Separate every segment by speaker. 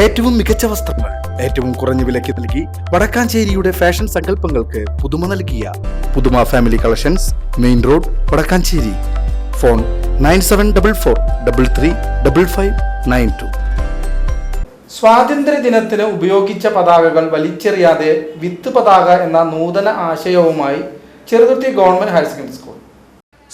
Speaker 1: ഏറ്റവും മികച്ച വസ്ത്രങ്ങൾ ഏറ്റവും കുറഞ്ഞ വിലയ്ക്ക് നൽകി വടക്കാഞ്ചേരിയുടെ ഫാഷൻ സങ്കല്പങ്ങൾക്ക് പുതുമ നൽകിയ Puthuma family collections main road Vadakkanchery. Phone nine seven double four double three double five nine two.
Speaker 2: സ്വാതന്ത്ര്യ ദിനത്തിന് ഉപയോഗിച്ച പതാകകൾ വലിച്ചെറിയാതെ വിത്ത് പതാക എന്ന നൂതന ആശയവുമായി Cheruthuruthy government higher secondary school.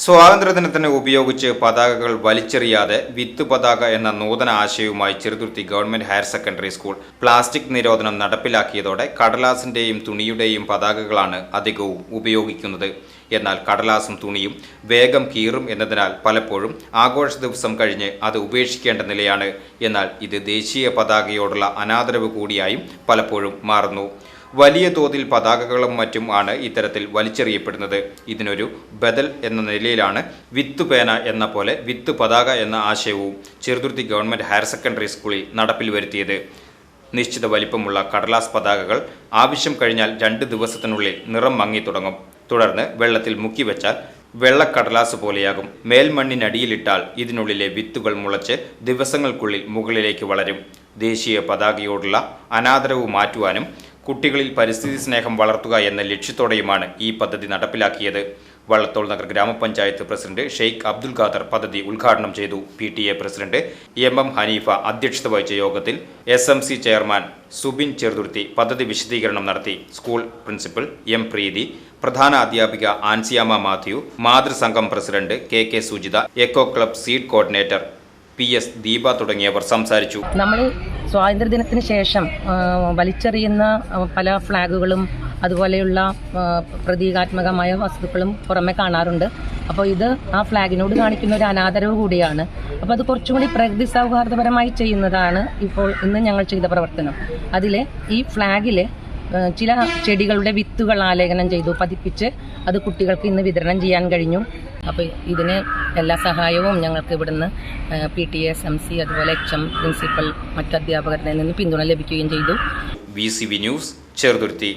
Speaker 3: സ്വാതന്ത്ര്യദിനത്തിന് ഉപയോഗിച്ച് പതാകകൾ വലിച്ചെറിയാതെ വിത്ത് പതാക എന്ന നൂതന ആശയവുമായി Cheruthuruthy government higher secondary school plastic നിരോധനം നടപ്പിലാക്കിയതോടെ കടലാസിന്റെയും തുണിയുടെയും പതാകകളാണ് അധികവും ഉപയോഗിക്കുന്നത്. എന്നാൽ കടലാസും തുണിയും വേഗം കീറും എന്നതിനാൽ പലപ്പോഴും ആഘോഷ ദിവസം കഴിഞ്ഞ് അത് ഉപേക്ഷിക്കേണ്ട നിലയാണ്. എന്നാൽ ഇത് ദേശീയ പതാകയോടുള്ള അനാദരവ് കൂടിയായും പലപ്പോഴും മാറുന്നു. വലിയ തോതിൽ പതാകകളും മറ്റും ആണ് ഇത്തരത്തിൽ വലിച്ചെറിയപ്പെടുന്നത്. ഇതിനൊരു ബദൽ എന്ന നിലയിലാണ് വിത്ത് പേന എന്ന പോലെ വിത്ത് പതാക എന്ന ആശയവും ചെറുതുരുത്തി ഗവൺമെന്റ് ഹയർ സെക്കൻഡറി സ്കൂളിൽ നടപ്പിൽ വരുത്തിയത്. നിശ്ചിത വലിപ്പമുള്ള കടലാസ് പതാകകൾ ആവശ്യം കഴിഞ്ഞാൽ രണ്ട് ദിവസത്തിനുള്ളിൽ നിറം മങ്ങി തുടങ്ങും. തുടർന്ന് വെള്ളത്തിൽ മുക്കി വെച്ചാൽ വെള്ളക്കടലാസ് പോലെയാകും. മേൽമണ്ണിനടിയിലിട്ടാൽ ഇതിനുള്ളിലെ വിത്തുകൾ മുളച്ച് ദിവസങ്ങൾക്കുള്ളിൽ മുകളിലേക്ക് വളരും. ദേശീയ പതാകയോടുള്ള അനാദരവ് മാറ്റുവാനും കുട്ടികളിൽ പരിസ്ഥിതി സ്നേഹം വളർത്തുക എന്ന ലക്ഷ്യത്തോടെയുമാണ് ഈ പദ്ധതി നടപ്പിലാക്കിയത്. വള്ളത്തോൾ നഗർ ഗ്രാമപഞ്ചായത്ത് പ്രസിഡന്റ് ഷെയ്ഖ് അബ്ദുൽ ഖാദർ പദ്ധതി ഉദ്ഘാടനം ചെയ്തു. P T A president M M Haneefa അധ്യക്ഷത വഹിച്ച യോഗത്തിൽ S M C chairman Subin Cheruthuruthy പദ്ധതി വിശദീകരണം നടത്തി. സ്കൂൾ പ്രിൻസിപ്പൽ എം പ്രീതി പ്രധാന അധ്യാപിക ആൻസിയാമ Mathew മാതൃസംഘം president K K Sujitha eco club seed coordinator P S Deepa തുടങ്ങിയവർ സംസാരിച്ചു.
Speaker 4: നമ്മൾ സ്വാതന്ത്ര്യദിനത്തിന് ശേഷം വലിച്ചെറിയുന്ന പല ഫ്ലാഗുകളും അതുപോലെയുള്ള പ്രതീകാത്മകമായ വസ്തുക്കളും പുറമെ കാണാറുണ്ട്. അപ്പോൾ ഇത് ആ ഫ്ലാഗിനോട് കാണിക്കുന്ന ഒരു അനാദരവ് കൂടിയാണ്. അപ്പോൾ അത് കുറച്ചും കൂടി പ്രകൃതി സൗഹാർദ്ദപരമായി ചെയ്യുന്നതാണ് ഇപ്പോൾ ഇന്ന് ഞങ്ങൾ ചെയ്ത പ്രവർത്തനം. അതിലെ ഈ ഫ്ലാഗിൽ ചില ചെടികളുടെ വിത്തുകൾ ആലേഖനം ചെയ്തു പതിപ്പിച്ച് അത് കുട്ടികൾക്ക് ഇന്ന് വിതരണം ചെയ്യാൻ കഴിഞ്ഞു. അപ്പോൾ ഇതിന് എല്ലാ സഹായവും ഞങ്ങൾക്ക് ഇവിടുന്ന് P T S M C അതുപോലെ എച്ച് എം പ്രിൻസിപ്പൽ മറ്റ് അധ്യാപകരിൽ നിന്ന് പിന്തുണ ലഭിക്കുകയും ചെയ്തു.
Speaker 3: V C V news Cheruthuruthy